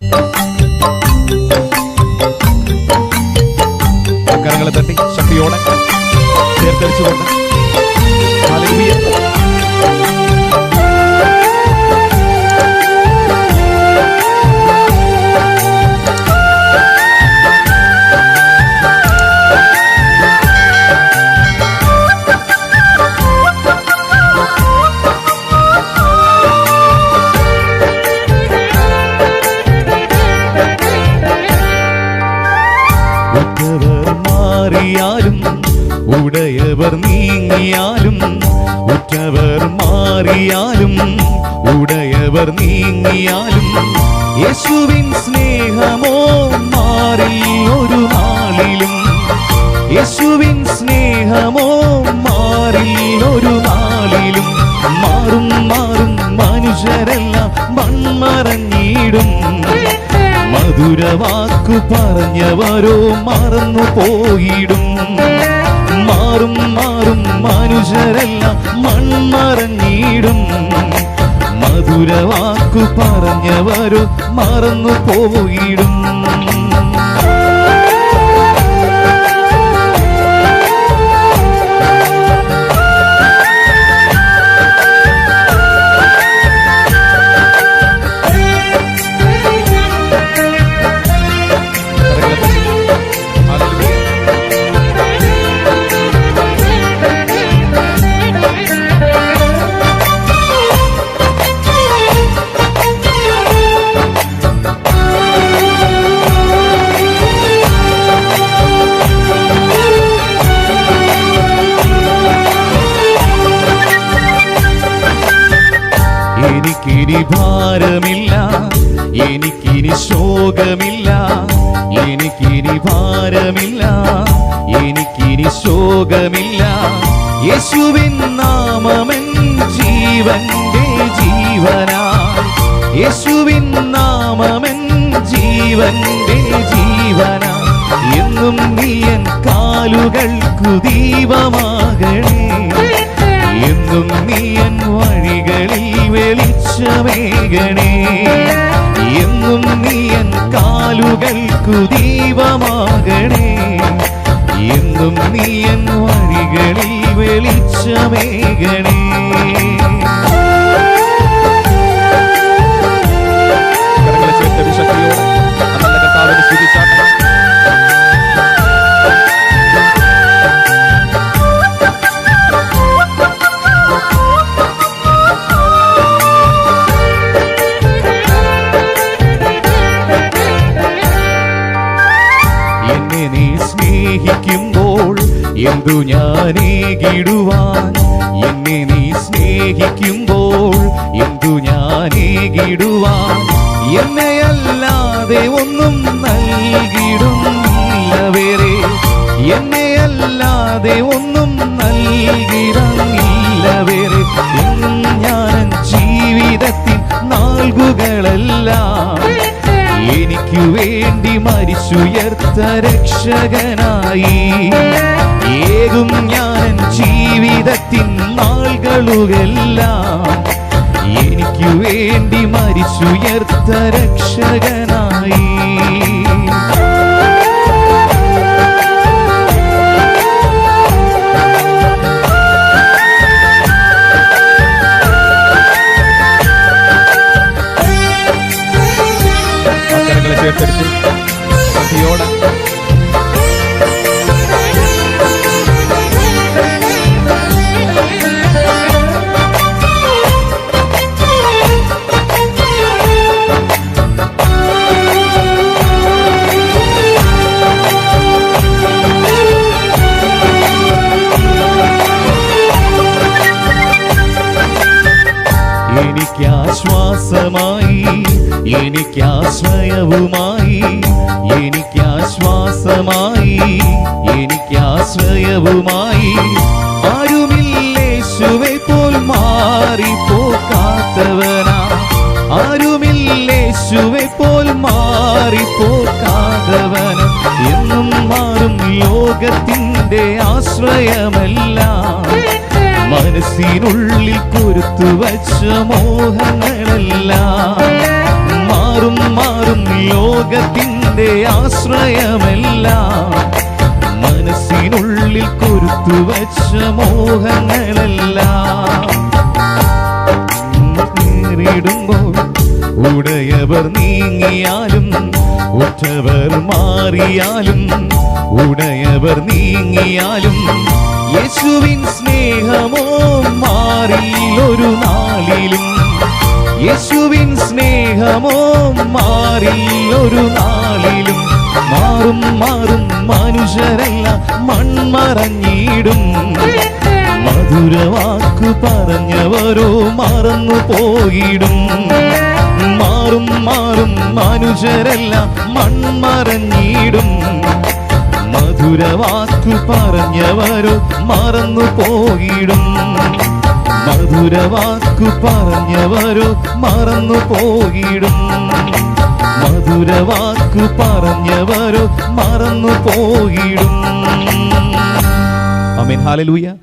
you ഉറ്റവർ മാറിയാലും ഉടയവർ നീങ്ങിയാലും ഉറ്റവർ മാറിയാലും ഉടയവർ നീങ്ങിയാലും യേശുവിൻ സ്നേഹമോ മാറി ഒരു നാളിലും യേശുവിൻ സ്നേഹമോ മാറി ഒരു നാളിലും മാറും മാറും മനുഷ്യരെല്ലാം മൺമറഞ്ഞിടും. മധുരവാക്കു പറഞ്ഞവരോ മറന്നു പോയിടും. മാറും മാറും മനുഷ്യരെല്ലാം മൺമറഞ്ഞിടും. മധുരവാക്കു പറഞ്ഞവരോ മറന്നു പോയിടും. ഭാരമില്ല. എനിക്കിനി ശോകമില്ല. എനിക്കിനി ഭാരമില്ല. എനിക്കിനി ശോകമില്ല. യേശുവിൻ നാമമൻ ജീവന്റെ ജീവനാ യേശുവിൻ നാമമൻ ജീവന്റെ ജീവനാ എന്നും നീ എൻ കാലുകൾക്കു ദീപമാകണേ ગણી സ്നേഹിക്കുമ്പോൾ എന്തു ഞാനേകിടുവാൻ എന്നെ നീ സ്നേഹിക്കുമ്പോൾ എന്തു ഞാനേകിടുവാൻ എന്നെയല്ലാതെ ഒന്നും മരിച്ചുയർത്ത രക്ഷകനായി. ഏകും ഞാൻ ജീവിതത്തിൻ നാളുകളുകെല്ലാം എനിക്കു വേണ്ടി മരിച്ചുയർത്ത രക്ഷകനായി. എനിക്കാശ്വാസമായി എനിക്കാശ്രയവുമായി എനിക്കാശ്വാസമായി എനിക്കാശ്രയവുമായി. ആരുമില്ലേശുവെ പോൽ മാറിപ്പോക്കാത്തവനാ ആരുമില്ലേശുവെ പോൽ മാറിപ്പോക്കാതവന എന്നും മാറും ലോകത്തിന്റെ ആശ്രയമെല്ലാം. മനസ്സിനുള്ളിൽ കൊരുത്തു വച്ച മോഹങ്ങളെല്ലാം മാറും മാറും ലോകത്തിന്റെ ആശ്രയമെല്ലാം. മനസ്സിനുള്ളിൽ കൊരുത്തു വച്ച മോഹങ്ങളെല്ലാം നേരിടുമ്പോൾ ഉടയവർ നീങ്ങിയാലും ഒറ്റവർ മാറിയാലും ഉടയവർ നീങ്ങിയാലും യേശുവിൻ സ്നേഹമോ മാറില്ലൊരു നാളിലും. യേശുവിൻ സ്നേഹമോ മാറില്ലൊരു നാളിലും. മാറും മാറും മനുഷ്യരല്ല മൺമറഞ്ഞിടും. മധുരവാക്കു പറഞ്ഞവരോ മറന്നു പോയിടും. മാറും മാറും മനുഷ്യരല്ല മൺമറഞ്ഞിടും. മധുരവാക്കു പറഞ്ഞവരോ മറന്നു പോയിടും. മധുരവാക്കു പറഞ്ഞവരോ മറന്നു പോയിടും. മധുരവാക്കു പറഞ്ഞവരോ മറന്നു പോയിടും. ഹാലലൂയ